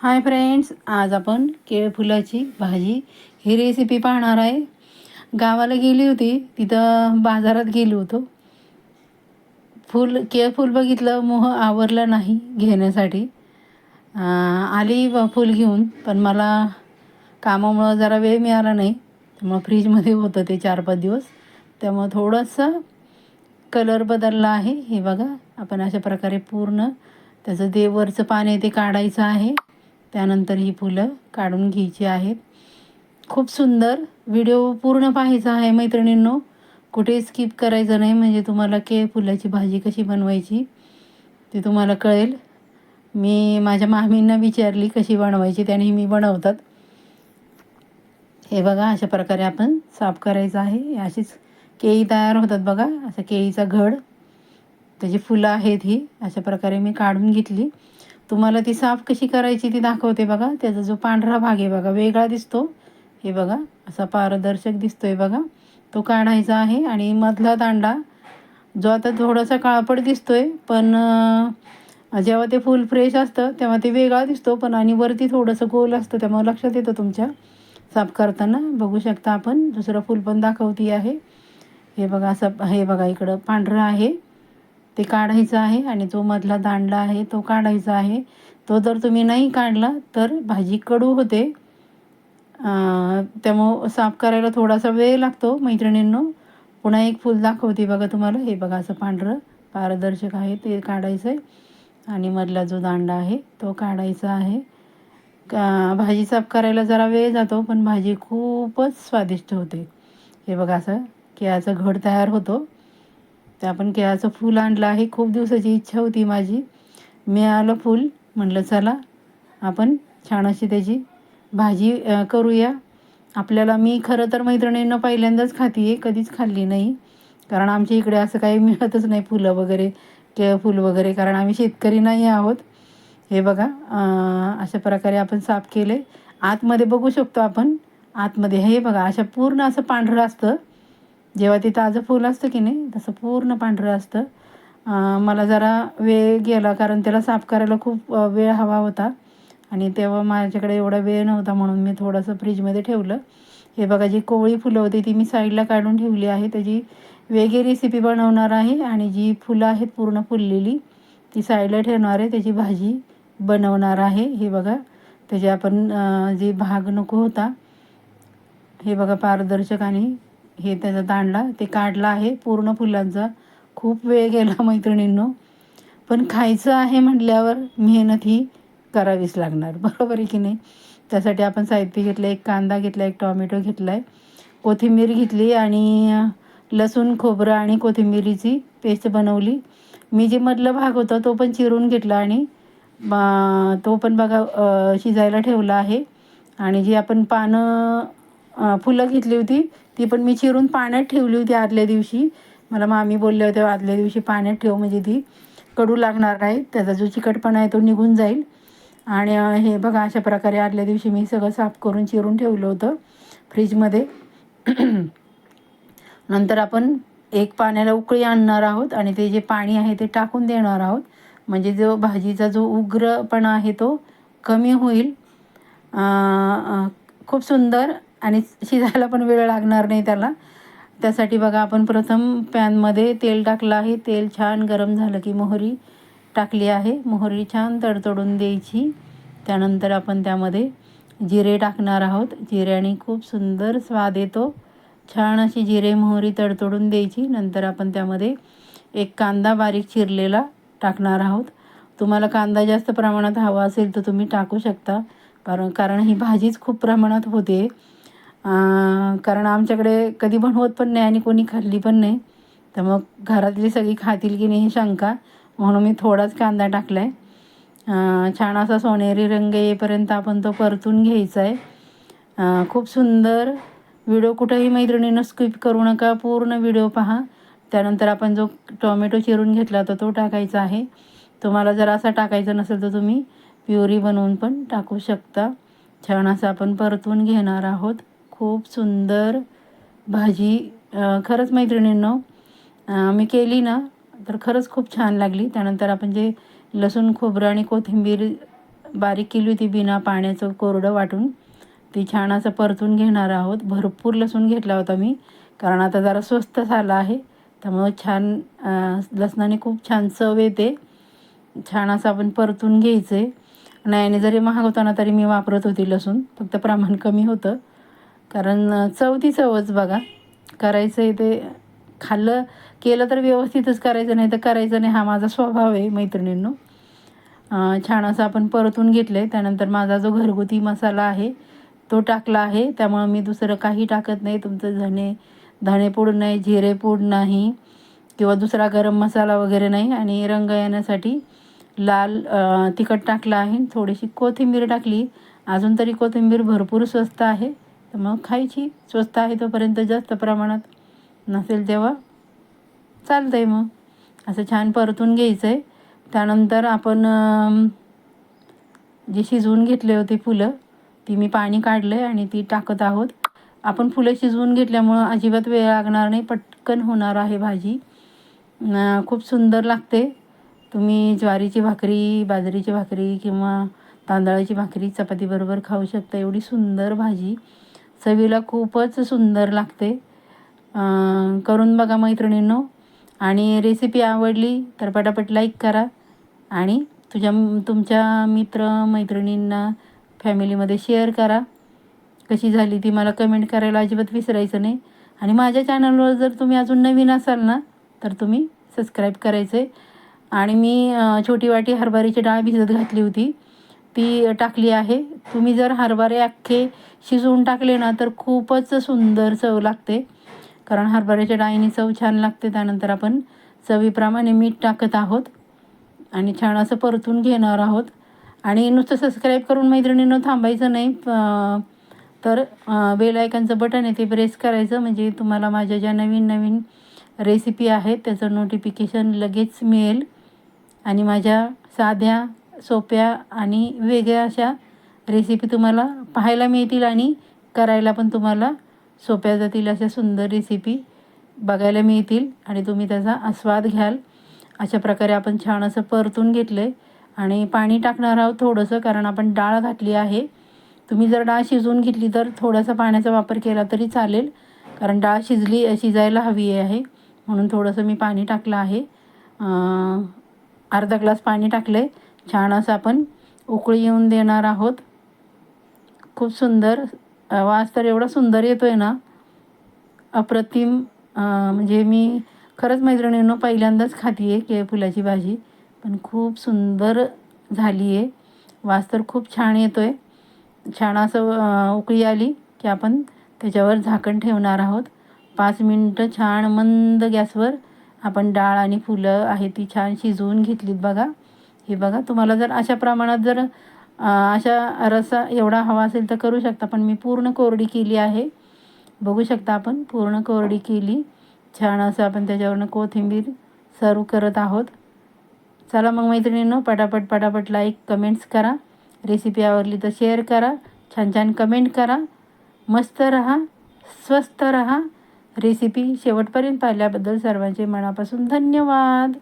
Hi friends आज आपण केळफुलाची भाजी ही रेसिपी पाहणार आहे. गावाला गेली होती तिथं बाजारात गेलो होतो. फूल केळफूल बघितलं मोह आवरला नाही घेण्यासाठी. आली फूल घेऊन पण मला कामामुळं जरा वेळ मिळाला नाही. त्यामुळं फ्रीजमध्ये होतं ते चार पाच दिवस. त्यामुळं थोडंसं कलर बदलला आहे. हे बघा आपण अशा प्रकारे पूर्ण त्याचं देवरचं पाणी ते काढायचं आहे. त्यानंतर ही फुलं काढून घ्यायची आहेत. खूप सुंदर व्हिडिओ पूर्ण पाहायचा आहे मैत्रिणींनो. कुठे स्किप करायचं नाही म्हणजे तुम्हाला के फुलाची भाजी कशी बनवायची ते तुम्हाला कळेल. मी माझ्या मामींना विचारली कशी बनवायची त्याने मी बनवतात. हे बघा अशा प्रकारे आपण साफ करायचं आहे. अशीच केळी तयार होतात बघा असं केळीचा घड. त्याची फुलं आहेत ही अशा प्रकारे मी काढून घेतली. तुम्हाला ती साफ कशी करायची ती दाखवते बघा. त्याचा जो पांढरा भाग आहे बघा वेगळा दिसतो. हे बघा असा पारदर्शक दिसतोय बघा. तो काढायचा आहे आणि मधला दांडा जो आता थोडासा काळपट दिसतोय पण जेव्हा ते फुल फ्रेश असतं तेव्हा ते वेगळा दिसतो पण आणि वरती थोडंसं गोल असतं त्यामुळे लक्षात येतं तुमच्या. साफ करताना बघू शकता आपण. दुसरं फूल पण दाखवती आहे. हे बघा असं हे बघा इकडं पांढरं आहे. ते काढायचं आहे आणि जो मधला दांडा आहे तो काढायचा आहे. तो जर तुम्ही नाही काढला तर भाजी कडू होते. त्यामुळं साफ करायला थोडासा वेळ लागतो मैत्रिणींनो. पुन्हा एक फूल दाखवते बघा तुम्हाला. हे बघा असं पांढरं पारदर्शक आहे ते काढायचं आहे आणि मधला जो दांडा आहे तो काढायचा आहे. का भाजी साफ करायला जरा वेळ जातो पण भाजी खूपच स्वादिष्ट होते. हे बघा असं केळाचं घड तयार होतो. ते आपण केळाचं फूल आणलं आहे. खूप दिवसाची इच्छा होती माझी. मिळालं फूल. म्हटलं चला आपण छान अशी त्याची भाजी करूया. आपल्याला मी खरं तर मैत्रिणींना पहिल्यांदाच खाती आहे. कधीच खाल्ली नाही. कारण आमच्या इकडे असं काही मिळतच नाही फुलं वगैरे केळ फूल वगैरे. कारण आम्ही शेतकरी नाही आहोत. हे बघा अशा प्रकारे आपण साफ केले. आतमध्ये बघू शकतो आपण. आतमध्ये हे बघा अशा पूर्ण असं पांढरं असतं. जेव्हा ते ताजं फूल असतं की नाही तसं पूर्ण पांढरं असतं. मला जरा वेळ गेला कारण त्याला साफ करायला खूप वेळ हवा होता. आणि तेव्हा माझ्याकडे एवढा वेळ नव्हता म्हणून मी थोडंसं फ्रीजमध्ये ठेवलं. हे बघा जी कोवळी फुलं होती ती मी साईडला काढून ठेवली आहे. त्याची वेगळी रेसिपी बनवणार आहे आणि जी फुलं आहेत पूर्ण फुललेली ती साईडला ठेवणार आहे. त्याची भाजी बनवणार आहे. हे बघा त्याचे आपण जे भाग नको होता हे बघा पारदर्शक आणि हे त्याचा दांडला ते काढला आहे. पूर्ण फुलांचा खूप वेळ गेला मैत्रिणींनो. पण खायचं आहे म्हटल्यावर मेहनत ही करावीच लागणार. बरोबर आहे की नाही? त्यासाठी आपण साहित्य घेतलं एक कांदा घेतला एक टॉमॅटो घेतला आहे कोथिंबीर घेतली आणि लसूण खोबरं आणि कोथिंबीरीची पेस्ट बनवली. मी जे मधला भाग होता तो पण चिरून घेतला आणि बा- तो पण बघा शिजायला ठेवला आहे. आणि जी आपण पानं फुलं घेतली होती. ती पण मी चिरून पाण्यात ठेवली होती आदल्या दिवशी. मला मामी बोलल्या होत्या आदल्या दिवशी पाण्यात ठेव म्हणजे ती कडू लागणार नाही. त्याचा जो चिकटपणा आहे तो निघून जाईल. आणि हे बघा अशा प्रकारे आदल्या दिवशी मी सगळं साफ करून चिरून ठेवलं होतं फ्रीजमध्ये. नंतर आपण एक पाण्याला उकळी आणणार आहोत आणि ते जे पाणी आहे ते टाकून देणार आहोत. म्हणजे जो भाजीचा जो उग्रपणा आहे तो कमी होईल. खूप सुंदर आणि शिजायला पण वेळ लागणार नाही त्याला. त्यासाठी बघा आपण प्रथम पॅनमध्ये तेल टाकलं आहे. तेल छान गरम झालं की मोहरी टाकली आहे. मोहरी छान तडतडून द्यायची. त्यानंतर आपण त्यामध्ये जिरे टाकणार आहोत. जिऱ्याने खूप सुंदर स्वाद येतो. छान अशी जिरे मोहरी तडतडून द्यायची. नंतर आपण त्यामध्ये एक कांदा बारीक चिरलेला टाकणार आहोत. तुम्हाला कांदा जास्त प्रमाणात हवा असेल तर तुम्ही टाकू शकता. कारण कारण ही भाजीच खूप प्रमाणात होते. कारण आमच्याकडे कधी बनवत पण नाही आणि कोणी खाल्ली पण नाही. तर मग घरातली सगळी खातील की नाही ही शंका. म्हणून मी थोडाच कांदा टाकला आहे छान असा सोनेरी रंग येईपर्यंत आपण तो परतून घ्यायचा आहे खूप सुंदर व्हिडिओ कुठंही मैत्रिणीनं स्किप करू नका. पूर्ण व्हिडिओ पहा. त्यानंतर आपण जो टोमॅटो चिरून घेतला होता तो टाकायचा आहे. तुम्हाला जर असा टाकायचा नसेल तर तुम्ही प्युरी बनवून पण टाकू शकता. छान असं आपण परतून घेणार आहोत. खूप सुंदर भाजी खरंच मैत्रिणींनो मी केली ना तर खरंच खूप छान लागली. त्यानंतर आपण जे लसूण खोबरं आणि कोथिंबीर बारीक केली होती बिना पाण्याचं कोरडं वाटून ती छान असं परतून घेणार आहोत. भरपूर लसूण घेतला होता मी कारण आता जरा स्वस्त झाला आहे. त्यामुळं छान लसणाने खूप छान चव येते. छान असं आपण परतून घ्यायचं आहे नाही जरी महाग होताना तरी मी वापरत होती लसूण फक्त प्रमाण कमी होतं. कारण अं, चव ती चवच बघा. करायचं आहे ते खाल्लं केलं तर व्यवस्थितच करायचं नाही तर करायचं नाही हा माझा स्वभाव आहे मैत्रिणींनो. छान असं आपण परतून घेतलं आहे त्यानंतर माझा जो घरगुती मसाला आहे तो टाकला आहे. त्यामुळं मी दुसरं काही टाकत नाही. तुमचं धणे धणेपूड नाही जिरेपूड नाही किंवा दुसरा गरम मसाला वगैरे नाही. आणि रंग येण्यासाठी लाल तिखट टाकलं आहे. थोडीशी कोथिंबीर टाकली. अजून तरी कोथिंबीर भरपूर स्वस्त आहे. तर मग खायची स्वस्त आहे तोपर्यंत जास्त प्रमाणात. नसेल तेव्हा चालतं आहे मग. असं छान परतून घ्यायचं आहे त्यानंतर आपण जे शिजवून घेतले होते फुलं ती मी पाणी काढलं आहे आणि ती टाकत आहोत. आपण फुलं शिजवून घेतल्यामुळं अजिबात वेळ लागणार नाही. पटकन होणार आहे भाजी. खूप सुंदर लागते. तुम्ही ज्वारीची भाकरी बाजरीची भाकरी किंवा तांदळाची भाकरी चपातीबरोबर खाऊ शकता. एवढी सुंदर भाजी. चवीला खूपच सुंदर लागते. करून बघा मैत्रिणींनो. आणि रेसिपी आवडली तर पटापट लाईक करा. आणि तुझ्या तुमच्या मित्र मैत्रिणींना फॅमिलीमध्ये शेअर करा. कशी झाली ती मला कमेंट करायला अजिबात विसरायचं नाही. आणि माझ्या चॅनलवर जर तुम्ही अजून नवीन असाल ना तर तुम्ही सबस्क्राईब करायचं आहे आणि मी छोटी वाटी हरभऱ्याची डाळ भिजत घातली होती. ती टाकली आहे. तुम्ही जर हरभरे अख्खे शिजवून टाकले ना तर खूपच सुंदर चव लागते. कारण हरभऱ्याच्या डाळीने चव छान लागते. त्यानंतर आपण चवीप्रमाणे मीठ टाकत आहोत आणि छान असं परतून घेणार आहोत. आणि नुसतं सबस्क्राईब करून मैत्रिणीनं थांबायचं नाही. तर बेलायकनचं बटन आहे ते प्रेस करायचं. म्हणजे तुम्हाला माझ्या ज्या नवीन नवीन रेसिपी आहेत त्याचं नोटिफिकेशन लगेच मिळेल. आणि माझ्या साध्या सोप्या आणि वेगळ्या अशा रेसिपी तुम्हाला पाहायला मिळतील आणि करायला पण तुम्हाला सोप्या जातील अशा सुंदर रेसिपी बघायला मिळतील. आणि तुम्ही त्याचा आस्वाद घ्याल. अशा प्रकारे आपण छान असं परतून घेतलं आहे आणि पाणी टाकणार आहोत थोडंसं कारण आपण डाळ घातली आहे. तुम्ही जर डाळ शिजवून घेतली तर थोडासा पाण्याचा वापर केला तरी चालेल. कारण डाळ शिजली शिजायला हवी आहे. म्हणून थोडंसं मी पाणी टाकलं आहे. अर्धा ग्लास पाणी टाकलं आहे छान असं आपण उकळी येऊन देणार आहोत. खूप सुंदर वास तर एवढा सुंदर येतो आहे ना. अप्रतिम म्हणजे मी खरंच मैत्रिणींनो पहिल्यांदाच खाती आहे के फुलाची भाजी. पण खूप सुंदर झाली आहे वास तर खूप छान येतो आहे छान असं उकळी आली की आपण त्याच्यावर झाकण ठेवणार आहोत. पाच मिनटं छान मंद गॅसवर आपण डाळ आणि फुलं आहे ती छान शिजवून घेतलीत बघा. हे बघा तुम्हाला जर अशा प्रमाणात जर अशा रसा एवढा हवा असेल तर करू शकता पण मी पूर्ण कोरडी केली आहे. बघू शकता आपण पूर्ण कोरडी केली. छान असं आपण त्याच्यावरनं कोथिंबीर सर्व करत आहोत. चला मग मैत्रिणींनो पटापट पटापट लाईक कमेंट्स करा. रेसिपी आवडली तर शेअर करा. छान छान कमेंट करा. मस्त रहा स्वस्त रहा. रेसिपी शेवटपर्यंत पाहिल्याबद्दल सर्वांचे मनापासून धन्यवाद.